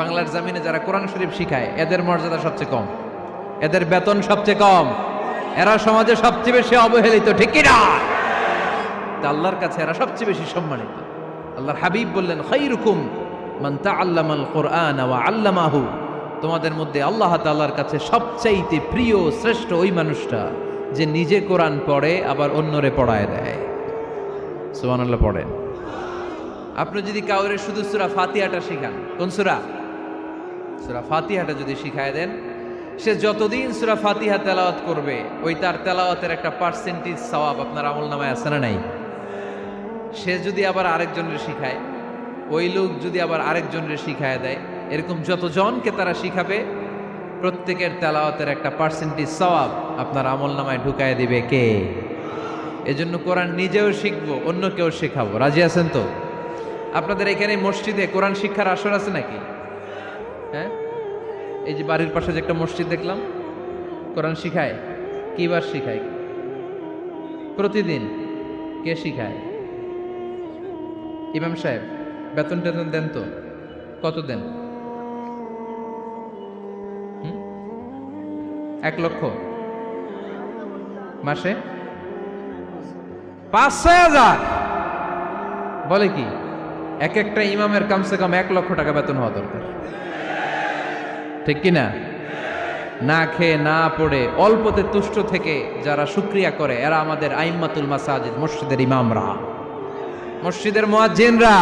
বাংলার জামিনে যারা কোরআন শরীফ শিখায়, এদের মর্যাদা সবচেয়ে কম। এদের বেতন সবচেয়ে কম। এরা সমাজে সবচেয়ে বেশি অবহেলিত, ঠিক তা আল্লাহর কাছে এরা সবচেয়ে বেশি সম্মানিত। আল্লাহর হাবিব বললেন, খাইরুকুম মান তাআল্লামাল কোরআন আল্লামাহু। তোমাদের মধ্যে আল্লাহ তাআলার কাছে সবচাইতে প্রিয়, শ্রেষ্ঠ ওই মানুষটা যে নিজে কোরআন পড়ে, আবার অন্যরে পড়ায় দেয়। সুবহানাল্লাহ, পড়েন। আপনি যদি কাউরে শুধু সুরা ফাতিয়াটা শিখান, কোন সূরা? সূরা ফাতিহাটা যদি শিখায় দেন, সে যতদিন সূরা ফাতিহা তেলাওয়াত করবে, ওই তার তেলাওয়াতের একটা পার্সেন্টেজ সওয়াব আপনার আমল নামায় আছে না নাই? সে যদি আবার আরেকজনের শিখায়, ওই লোক যদি আবার আরেকজনের শিখায় দেয়, এরকম যতজনকে তারা শিখাবে, প্রত্যেকের তেলাওয়াতের একটা পার্সেন্টেজ সওয়াব আপনার আমল নামায় ঢুকায় দিবে কে? এজন্য কোরআন নিজেও শিখব অন্য কেউ শেখাবো। রাজি আছেন তো? আপনাদের এখানে মসজিদে কোরআন শিক্ষার আসর আছে নাকি? হ্যাঁ? এই যে বাড়ির পাশে যে একটা মসজিদ দেখলাম, কোরআন শিখায়। কিবার শিখায়? প্রতিদিন কে শিখায়? ইমাম সাহেব, বেতন টেতন দেন তো? কত দেন? এক লক্ষ? মাসে? পাঁচ ছয় হাজার? বলে কি, এক একটা ইমামের কমসে কম এক লক্ষ টাকা বেতন হওয়া দরকার। ঠিক কি না খেয়ে না পড়ে, অল্পতে তুষ্ট থেকে যারা শুক্রিয়া করে, এরা আমাদের আইম্মাতুল মাসাজিদ, মসজিদের ইমামরা। মসজিদের মোয়াজ্জিনরা,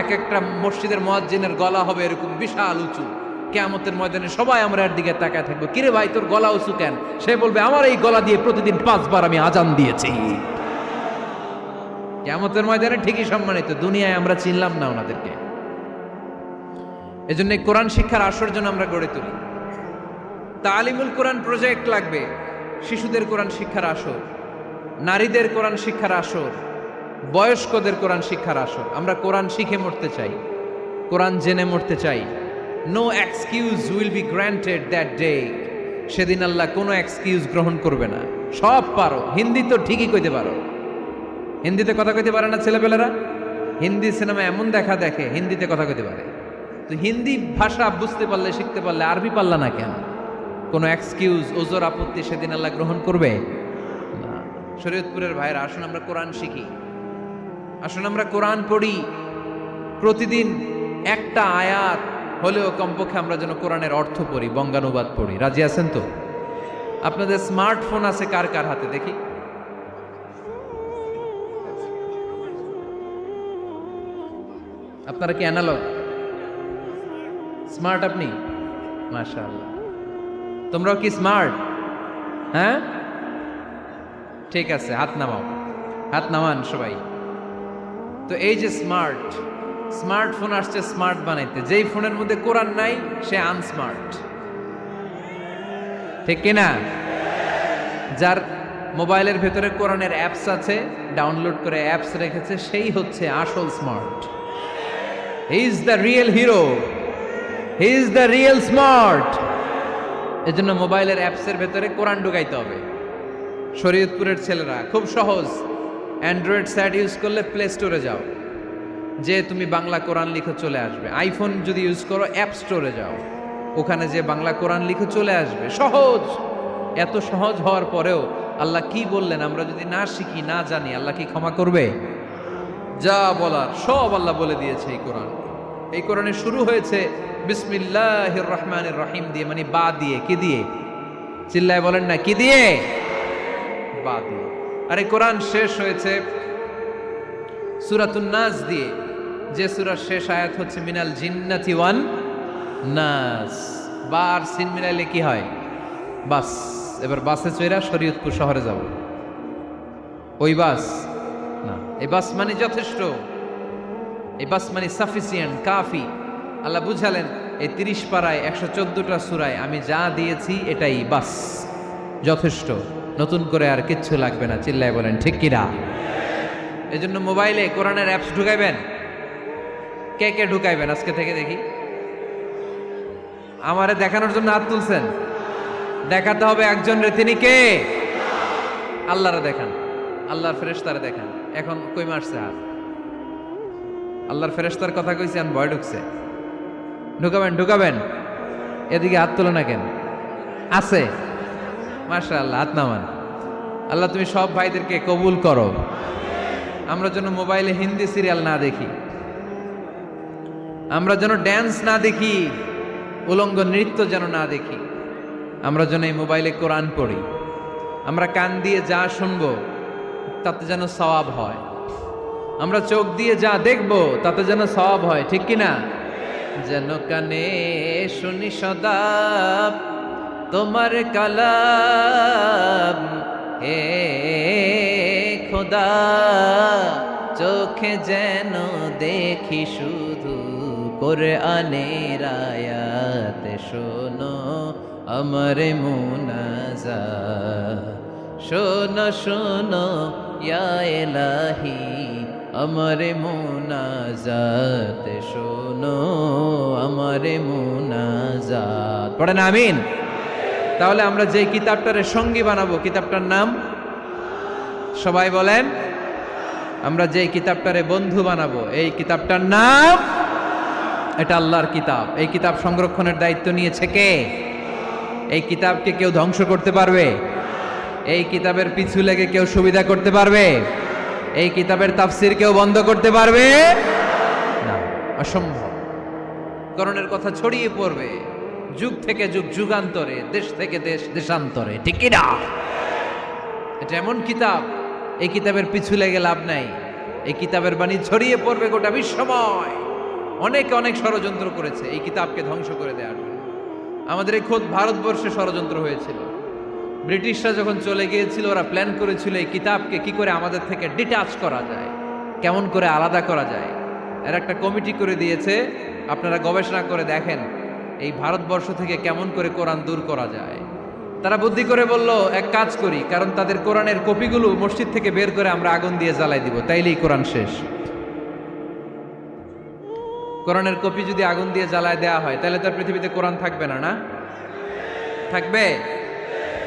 এক একটা মসজিদের মোয়াজ্জিনের গলা হবে এরকম বিশাল উঁচু। কেয়ামতের ময়দানে সবাই আমরা এর দিকে তাকায় থাকব। কিরে ভাই, তোর গলা উঁচু কেন? সে বলবে, আমার এই গলা দিয়ে প্রতিদিন পাঁচবার আমি আজান দিয়েছি। কেয়ামতের ময়দানে ঠিকই সম্মানিত, দুনিয়ায় আমরা চিনলাম না ওনাদেরকে। এজন্য কোরআন শিক্ষার আসর জন্য আমরা গড়ে তুলি। তালিমুল কোরআন প্রজেক্ট লাগবে, শিশুদের কোরআন শিক্ষার আসর, নারীদের কোরআন শিক্ষার আসর, বয়স্কদের কোরআন শিক্ষার আসর। আমরা কোরআন শিখে মরতে চাই, কোরআন জেনে মরতে চাই। No excuse will be granted that day সেদিন আল্লাহ কোনো এক্সকিউজ গ্রহণ করবে না। সব পারো। হিন্দি তো ঠিকই কইতে পারো। হিন্দিতে কথা কইতে পারে না ছেলেপেলেরা? হিন্দি সিনেমা এমন দেখা দেখে, হিন্দিতে কথা কইতে পারে। তো হিন্দি ভাষা বুঝতে পারলে, শিখতে পারলে আরবি পারলা না কেন? কোনো এক্সকিউজ ওজোর আপত্তি সেদিন আল্লাহ গ্রহণ করবে? না। শরীয়তপুরের ভাইয়েরা, আসুন আমরা কোরআন শিখি। আসুন আমরা কোরআন পড়ি। প্রতিদিন একটা আয়াত হলেও কমপক্ষে আমরা যেন কোরআনের অর্থ পড়ি, বঙ্গানুবাদ পড়ি। রাজি আছেন তো? আপনাদের স্মার্টফোন আছে কার কার হাতে? দেখি। আপনারা কি অ্যানালগ স্মার্ট আপনি? মাশাআল্লাহ। তোমরাও কি স্মার্ট? হ্যাঁ? ঠিক আছে, হাত নামাও। হাত নামান সবাই। তো এই যে স্মার্ট স্মার্টফোন আসছে স্মার্ট বানাইতে। যেই ফোনের মধ্যে কোরআন নাই, সে আনস্মার্ট। ঠিক কিনা? যার মোবাইলের ভেতরে কোরআনের অ্যাপস আছে, ডাউনলোড করে অ্যাপস রেখেছে, সেই হচ্ছে আসল smart. He is the real hero he is the real smart এজন্য মোবাইলের অ্যাপসের ভেতরে কোরআন ঢুকাইতে হবে। শরীয়তপুরের ছেলেরা, খুব সহজ। অ্যান্ড্রয়েড স্যাট ইউজ করলে প্লে স্টোরে যাও। যে তুমি বাংলা কোরআন লিখে চলে আসবে। আইফোন যদি ইউজ করো অ্যাপ স্টোরে যাও। ওখানে যে বাংলা কোরআন লিখে চলে আসবে। সহজ! এত সহজ হওয়ার পরেও আল্লাহ কি বললেন, আমরা যদি না শিখি, না জানি, আল্লাহ কি ক্ষমা করবে? যা বলার সব আল্লাহ বলে দিয়েছে এই কোরআন। এই কোরআনে শুরু হয়েছে বিসমিল্লাহ রহমানের রহিম দিয়ে মানে বা দিয়ে, কি দিয়ে? চিল্লায় বলেন না, কি দিয়ে? বা দিয়ে। আর কোরআন শেষ হয়েছে সুরাতুন নাস দিয়ে, যে সুরার শেষ আয়াত হচ্ছে মিনাল জিন্নাতি ওয়ান নাস। বা আর সিন মিলাইলে কি হয়? বাস। এবার বাসে চইরা শরীয়তপুর শহরে যাব। ওই বাস? না, এই বাস মানে যথেষ্ট। এই বাস মানে সাফিসিয়েন্ট, কাফি। আল্লাহ বুঝালেন, এই তিরিশ পাড়ায় একশো চোদ্দটা সুরায় আমি যা দিয়েছি এটাই বাস। যথেষ্ট। নতুন করে আর কিচ্ছু লাগবে না, চিল্লায় বলেন, ঠিক কিনা? এই জন্য মোবাইলে কোরআনের অ্যাপস ঢুকাইবেন? কে কে ঢুকাইবেন আজকে থেকে দেখি? আমারে দেখানোর জন্য হাত তুলছেন? দেখাতে হবে একজন রে, তিনি কে? আল্লাহরে দেখান। আল্লাহর ফেরেশতারে দেখান। এখন কই মারছে হাত? আল্লাহর ফেরেস্তার কথা কইছি আর ভয় ঢুকছে। ঢুকাবেন ঢুকাবেন। এদিকে হাত তোলো না কেন? আছে। মাশা আল্লাহ হাত নামান। আল্লাহ, তুমি সব ভাইদেরকে কবুল করো। আমরা যেন মোবাইলে হিন্দি সিরিয়াল না দেখি। আমরা যেন ড্যান্স না দেখি। উলঙ্গ নৃত্য যেন না দেখি। আমরা যেন এই মোবাইলে কোরআন পড়ি। আমরা কান দিয়ে যা শুনব, তাতে যেন সওয়াব হয়। আমরা চোখ দিয়ে যা দেখব, তাতে যেন সব হয়, ঠিক কি না? যেন কানে শুনি সদা তোমার কালাম। হে খোদা, চোখে যেন দেখি শুধু করে আনের আয়াত। শোনো আমার মুনাজা শোনো শোনো, ইয়া এলাহি। আমার মুনাজাত, শোনো, আমারে মুনাজাত। পড়েন, আমিন। তাহলে আমরা যে কিতাবটারে সঙ্গী বানাবো, কিতাবটার নাম? সবাই বলেন। আমরা যে কিতাবটারে বন্ধু বানাবো, এই কিতাবটার নাম? এটা আল্লাহর কিতাব। এই কিতাব সংরক্ষণের দায়িত্ব নিয়েছে কে? এই কিতাবকে কেউ ধ্বংস করতে পারবে? এই কিতাবের পিছু লেগে কেউ সুবিধা করতে পারবে? এই কিতাবের তাফসির কেউ বন্ধ করতে পারবে? না, অসম্ভব। করণের কথা ছড়িয়ে পড়বে। যুগ থেকে যুগ, যুগান্তরে, দেশ থেকে দেশ, দেশান্তরে, ঠিক না এটা এমন কিতাব, এই কিতাবের পিছু লেগে লাভ নাই। এই কিতাবের বাণী ছড়িয়ে পড়বে গোটা বিশ্বময়। অনেকে অনেক ষড়যন্ত্র করেছে এই কিতাবকে ধ্বংস করে দেওয়ার জন্য। আমাদের এই খোদ ভারতবর্ষে ষড়যন্ত্র হয়েছিল। ব্রিটিশরা যখন চলে গিয়েছিল, ওরা প্ল্যান করেছিল এই কিতাবকে কি করে আমাদের থেকে ডিটাচ করা যায়, কেমন করে আলাদা করা যায়। এর একটা কমিটি করে দিয়েছে, আপনারা গবেষণা করে দেখেন এই ভারতবর্ষ থেকে কেমন করে কোরআন দূর করা যায়। তারা বুদ্ধি করে বলল, এক কাজ করি, কারণ তাদের কোরআনের কপিগুলো মসজিদ থেকে বের করে আমরা আগুন দিয়ে জ্বালাই দিব, তাইলেই কোরআন শেষ। কোরআনের কপি যদি আগুন দিয়ে জ্বালায় দেওয়া হয়, তাহলে তো আর পৃথিবীতে কোরআন থাকবে না না? থাকবে?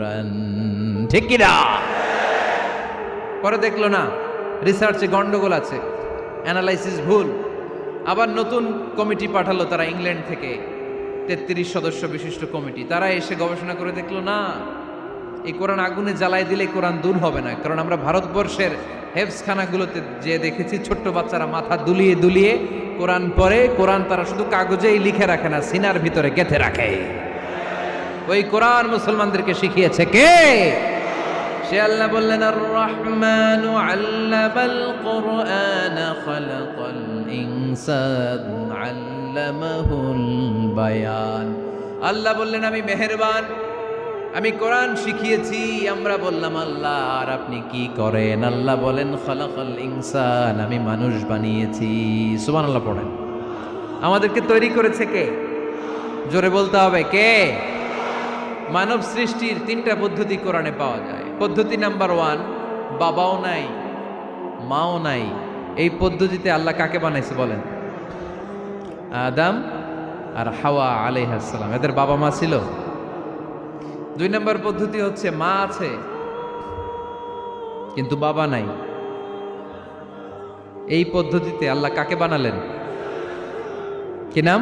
কোরআন ঠিক কি না পরে দেখল না রিসার্চে গন্ডগোল আছে অ্যানালাইসিস ভুল। আবার নতুন কমিটি পাঠালো তারা ইংল্যান্ড থেকে, তেত্রিশ সদস্য বিশিষ্ট কমিটি। তারা এসে গবেষণা করে দেখল, না, এই কোরআন আগুনে জ্বালাই দিলে কোরআন দূর হবে না। কারণ আমরা ভারতবর্ষের হেফসখানাগুলোতে যে দেখেছি, ছোট্ট বাচ্চারা মাথা দুলিয়ে দুলিয়ে কোরআন পরে কোরআন তারা শুধু কাগজেই লিখে রাখে না, সিনার ভিতরে গেঁথে রাখে। ওই কোরআন মুসলমানদেরকে শিখিয়েছে কে? সে আল্লাহ বললেন আর কোরআন ইনসান বায়ান। আল্লাহ বললেন, আমি মেহেরবান, আমি কোরআন শিখিয়েছি, আমরা বললাম, আল্লাহ, আর আপনি কি করেন? আল্লাহ বলেন, খালাকাল ইনসান, আমি মানুষ বানিয়েছি। সুবহানাল্লাহ পড়েন। আমাদেরকে তৈরি করেছে কে? জোরে বলতে হবে, কে? মানব সৃষ্টির তিনটা পদ্ধতি কোরআনে পাওয়া যায়। পদ্ধতি নাম্বার ওয়ান, বাবাও নাই, মাও নাই। এই পদ্ধতিতে আল্লাহ কাকে বানাইছে বলেন? আদাম আর হাওয়া আলাইহাসালাম এদের বাবা মা ছিল। দুই নম্বর পদ্ধতি হচ্ছে মা আছে, কিন্তু বাবা নাই। এই পদ্ধতিতে আল্লাহ কাকে বানালেন? কি নাম?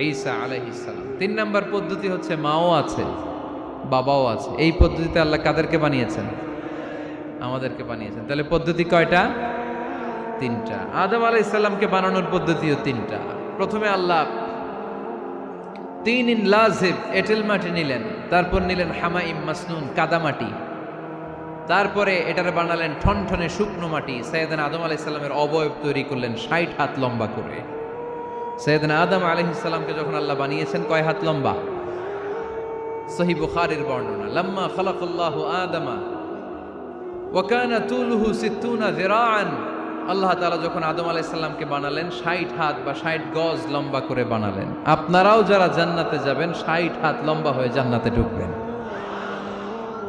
ঈসা আলাইহিসসালাম তিন নম্বর পদ্ধতি হচ্ছে মাও আছে, বাবাও আছে। এই পদ্ধতিতে আল্লাহ কাদেরকে বানিয়েছেন? আমাদেরকে বানিয়েছেন। তাহলে পদ্ধতি কয়টা? তিনটা। আদম আলাহ ইসলামকে বানানোর পদ্ধতিও তিনটা। প্রথমে আল্লাহ তিন ইন লাজিব, এটেল মাটি নিলেন, তারপর নিলেন হামাইম মাসনুন কাদামাটি তারপরে এটার বানালেন ঠনঠনে শুকনো মাটি। সৈয়দান আদম আলাহ ইসলামের অবয়ব তৈরি করলেন ষাট হাত লম্বা করে। সৈয়দনা আদম আলহিসাল্লামকে যখন আল্লাহ বানিয়েছেন, কয় হাত লম্বা? সহি বুখারির বর্ণনা, লাম্মা খালাকুল্লাহ আদমা ওয়াকানা তুলুহু সিত্তুনা যিরাআন। আল্লাহ তাআলা যখন আদম আলাইসাল্লামকে বানালেন, ষাট হাত বা ষাট গজ লম্বা করে বানালেন। আপনারাও যারা জান্নাতে যাবেন, ষাট হাত লম্বা হয়ে জান্নাতে ঢুকবেন।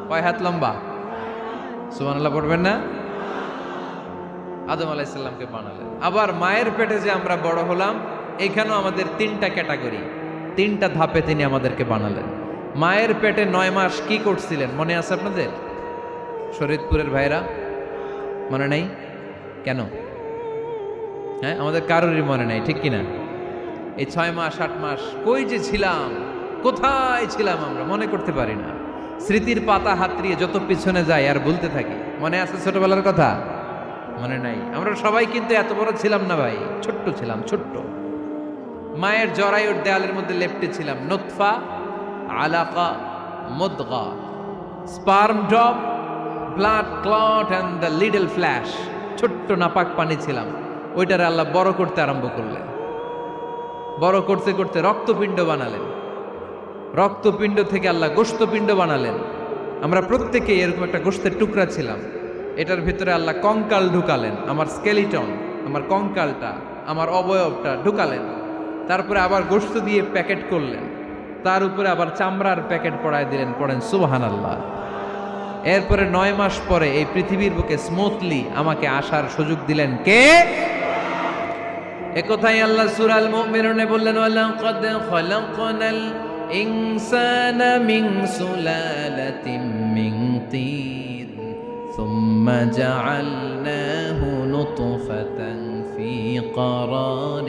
কয় হাত লম্বা? সুবহানাল্লাহ, পড়বেন না? আদম আলাইসাল্লামকে বানালেন। আবার মায়ের পেটে যে আমরা বড় হলাম এখানেও আমাদের তিনটা ক্যাটাগরি, তিনটা ধাপে তিনি আমাদেরকে বানালেন। মায়ের পেটে নয় মাস কি করছিলেন? মনে আছে আপনাদের? শরীদপুরের ভাইরা? মনে নেই? কেন? হ্যাঁ আমাদের কারোরই মনে নেই, ঠিক কিনা? এই ছয় মাস, আট মাস, কই যে ছিলাম? কোথায় ছিলাম আমরা? মনে করতে পারি না। স্মৃতির পাতা হাতড়িয়ে যত পিছনে যাই, আর বলতে থাকি। মনে আছে ছোটবেলার কথা? মনে নাই। আমরা সবাই কিন্তু এত বড় ছিলাম না ভাই, ছোট্ট ছিলাম, ছোট্ট। মায়ের জরায়ুর দেয়ালের মধ্যে লেপটে ছিলাম। নোৎফা আলাকা, মুদগা, sperm drop, blood clot and the little flesh. ছোট্ট নাপাক পানি ছিলাম। ওইটারে আল্লাহ বড় করতে আরম্ভ করলেন। বড় করতে করতে রক্তপিণ্ড বানালেন। রক্তপিণ্ড থেকে আল্লাহ গোস্তপিণ্ড বানালেন। আমরা প্রত্যেকেই এরকম একটা গোস্তের টুকরা ছিলাম। এটার ভিতরে আল্লাহ কঙ্কাল ঢুকালেন। আমার স্কেলিটন আমার কঙ্কালটা, আমার অবয়বটা ঢুকালেন। তারপরে আবার গোস্ত দিয়ে প্যাকেট করলেন তার উপরে আবার চামড়ার প্যাকেট পড়ায় দিলেন পড়েন সুবাহান আল্লাহ এরপরে নয় মাস পরে এই পৃথিবীর বুকে স্মুথলি আমাকে আসার সুযোগ দিলেন কে একথাই আল্লাহ সূরাল মুমিনুনে বললেন ওয়ালাকাদ খলাকনাল ইনসানা মিন সুলালাতিন মিন তিন ثم جعلناه نطفة في قرار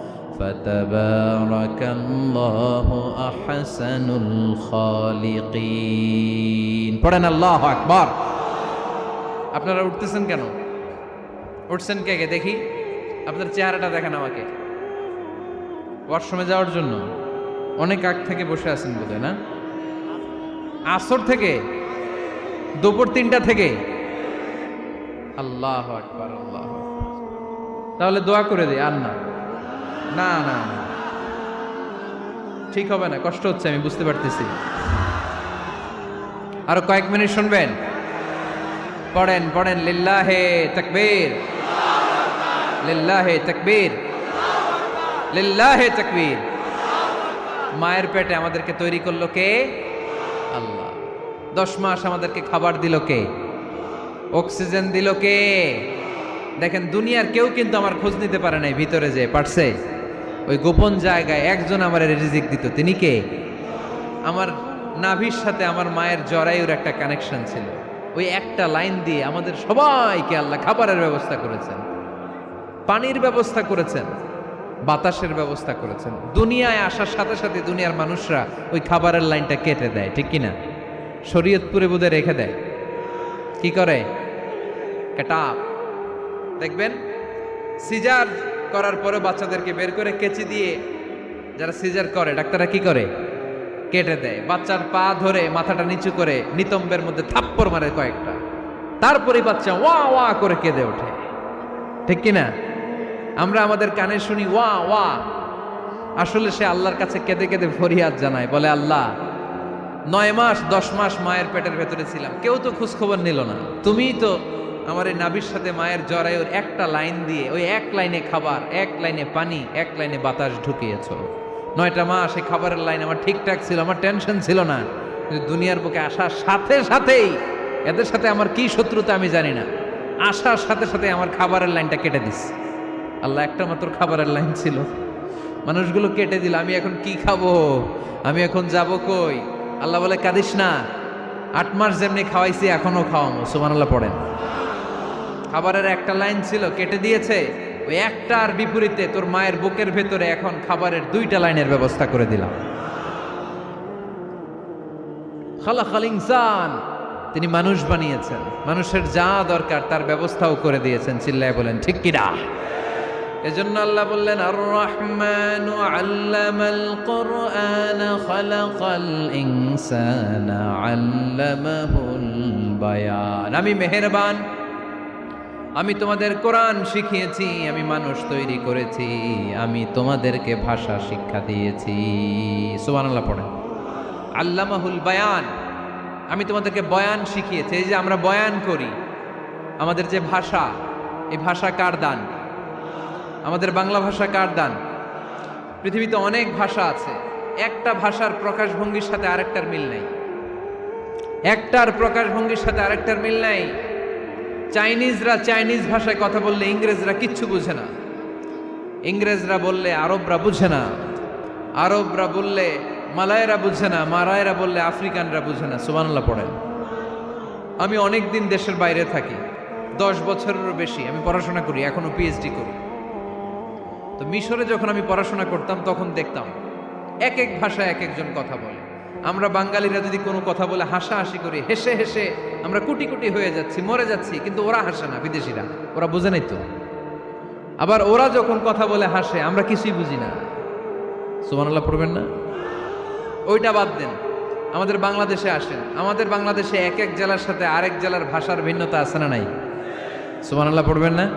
فتبارك الله أحسن الخالقين পড়েন আল্লাহ আকবার আপনারা উঠতেছেন কেন উঠছেন কে কে দেখি আপনার চেহারাটা দেখেন আমাকে ওয়াশরুমে যাওয়ার জন্য অনেক আগ থেকে বসে আছেন বোধ না আসর থেকে দুপুর তিনটা থেকে আল্লাহ আকবার আল্লাহ আকবার। তাহলে দোয়া করে দিই আর না না না। ঠিক হবে না, কষ্ট হচ্ছে, আমি বুঝতে পারতেছি। আরও কয়েক মিনিট শুনবেন। পড়েন পড়েন, লিল্লাহে তাকবীর। লিল্লাহে তাকবীর। লিল্লাহে তকবীর। মায়ের পেটে আমাদেরকে তৈরি করল কে? আল্লাহ। দশ মাস আমাদেরকে খাবার দিল কে? অক্সিজেন দিল কে? দেখেন, দুনিয়ার কেউ কিন্তু আমার খোঁজ নিতে পারে নাই ভিতরে যে, পারছে? ওই গোপন জায়গায় একজন আমার রিজিক দিত। তিনি কে? আমার নাভির সাথে আমার মায়ের জরায়ুর একটা কানেকশন ছিল। ওই একটা লাইন দিয়ে আমাদের সবাইকে আল্লাহ খাবারের ব্যবস্থা করেছেন। পানির ব্যবস্থা করেছেন। বাতাসের ব্যবস্থা করেছেন। দুনিয়ায় আসার সাথে সাথে দুনিয়ার মানুষরা ওই খাবারের লাইনটা কেটে দেয়, ঠিক কিনা? শরীয়তপুরে বোধে রেখে দেয়। কি করে? কেটাপ দেখবেন? সিজার করার পরে বাচ্চাদেরকে বের করে কেচি দিয়ে যারা সিজার করে, ডাক্তাররা কি করে? কেটে দেয়। বাচ্চার পা ধরে মাথাটা নিচু করে নিতম্বের মধ্যে থাপ্পড় মারে কয়েকটা। তারপরে বাচ্চা ওয়া ওয়া করে কেঁদে ওঠে। ঠিক কিনা আমরা আমাদের কানে শুনি ওয়া ওয়া। আসলে সে আল্লাহর কাছে কেঁদে কেঁদে ফরিয়াদ জানায়, বলে, আল্লাহ, নয় মাস, দশ মাস মায়ের পেটের ভেতরে ছিলাম। কেউ তো খোঁজখবর নিল না। তুমিই তো আমার এই নাবির সাথে মায়ের জরায়ুর একটা লাইন দিয়ে, ওই এক লাইনে খাবার, এক লাইনে পানি, এক লাইনে বাতাস ঢুকিয়েছ। নয়টা মাস এই খাবারের লাইন আমার ঠিকঠাক ছিল, আমার টেনশন ছিল না। দুনিয়ার বুকে আসার সাথে সাথেই এদের সাথে আমার কি শত্রুতা আমি জানি না। আসার সাথে সাথে আমার খাবারের লাইনটা কেটে দিস। আল্লাহ, একটা মাত্র খাবারের লাইন ছিল। মানুষগুলো কেটে দিল, আমি এখন কি খাব? আমি এখন যাব কই? আল্লাহ বলে, কাঁদিস না। আট মাস যেমনি খাওয়াইছি, এখনও খাওয়ামো। সুমান আল্লাহ পড়েন। খাবারের একটা লাইন ছিল, কেটে দিয়েছে। ওই একটার বিপরীতে তোর মায়ের বুকের ভেতরে এখন খাবারের দুইটা লাইনের ব্যবস্থা করে দিলাম। খালা খাল ইনসান, তিনি মানুষ বানিয়েছেন। মানুষের যা দরকার তার ব্যবস্থাও করে দিয়েছেন, চিল্লায় বলেন, ঠিক কিনা এজন্য আল্লাহ বললেন আর রহমান আল্লামাল কোরআন খালাকাল ইনসানা আল্লামাহুল বায়ান। আমি মেহেরবান আমি তোমাদের কোরআন শিখিয়েছি, আমি মানুষ তৈরি করেছি, আমি তোমাদেরকে ভাষা শিক্ষা দিয়েছি। সুবহানাল্লাহ পড়েন। আল্লামাহুল বায়ান, আমি তোমাদেরকে বয়ান শিখিয়েছি, এই যে আমরা বয়ান করি, আমাদের যে ভাষা, এই ভাষা কার দান? আমাদের বাংলা ভাষা কার দান? পৃথিবীতে অনেক ভাষা আছে, একটা ভাষার প্রকাশভঙ্গির সাথে আরেকটার মিল নাই। একটার প্রকাশভঙ্গির সাথে আরেকটার মিল নাই। চাইনিজরা চাইনিজ ভাষায় কথা বললে ইংরেজরা কিচ্ছু বুঝে না। ইংরেজরা বললে আরবরা বুঝে না। আরবরা বললে মালায়রা বুঝে না, মারায়রা বললে আফ্রিকানরা বুঝে না। সুবানাল্লাহ পড়েন। আমি অনেক দিন দেশের বাইরে থাকি। দশ বছরেরও বেশি। আমি পড়াশোনা করি, এখনও পিএইচডি করি। তো মিশরে যখন আমি পড়াশোনা করতাম, তখন দেখতাম এক এক ভাষায় এক একজন কথা বলে। আমরা বাঙালিরা যদি কোনো কথা বলে হাসাহাসি করি, হেসে হেসে আমরা কুটি কুটি হয়ে যাচ্ছি, মরে যাচ্ছি, কিন্তু ওরা হাসে না, বিদেশিরা। ওরা বুঝে নাই তো। আবার ওরা যখন কথা বলে হাসে, আমরা কিছুই বুঝি না। সুবহানাল্লাহ পড়বেন না? ওইটা বাদ দেন। আমাদের বাংলাদেশে আসেন। আমাদের বাংলাদেশে এক এক জেলার সাথে আরেক জেলার ভাষার ভিন্নতা আছে না নাই? সুবহানাল্লাহ পড়বেন না?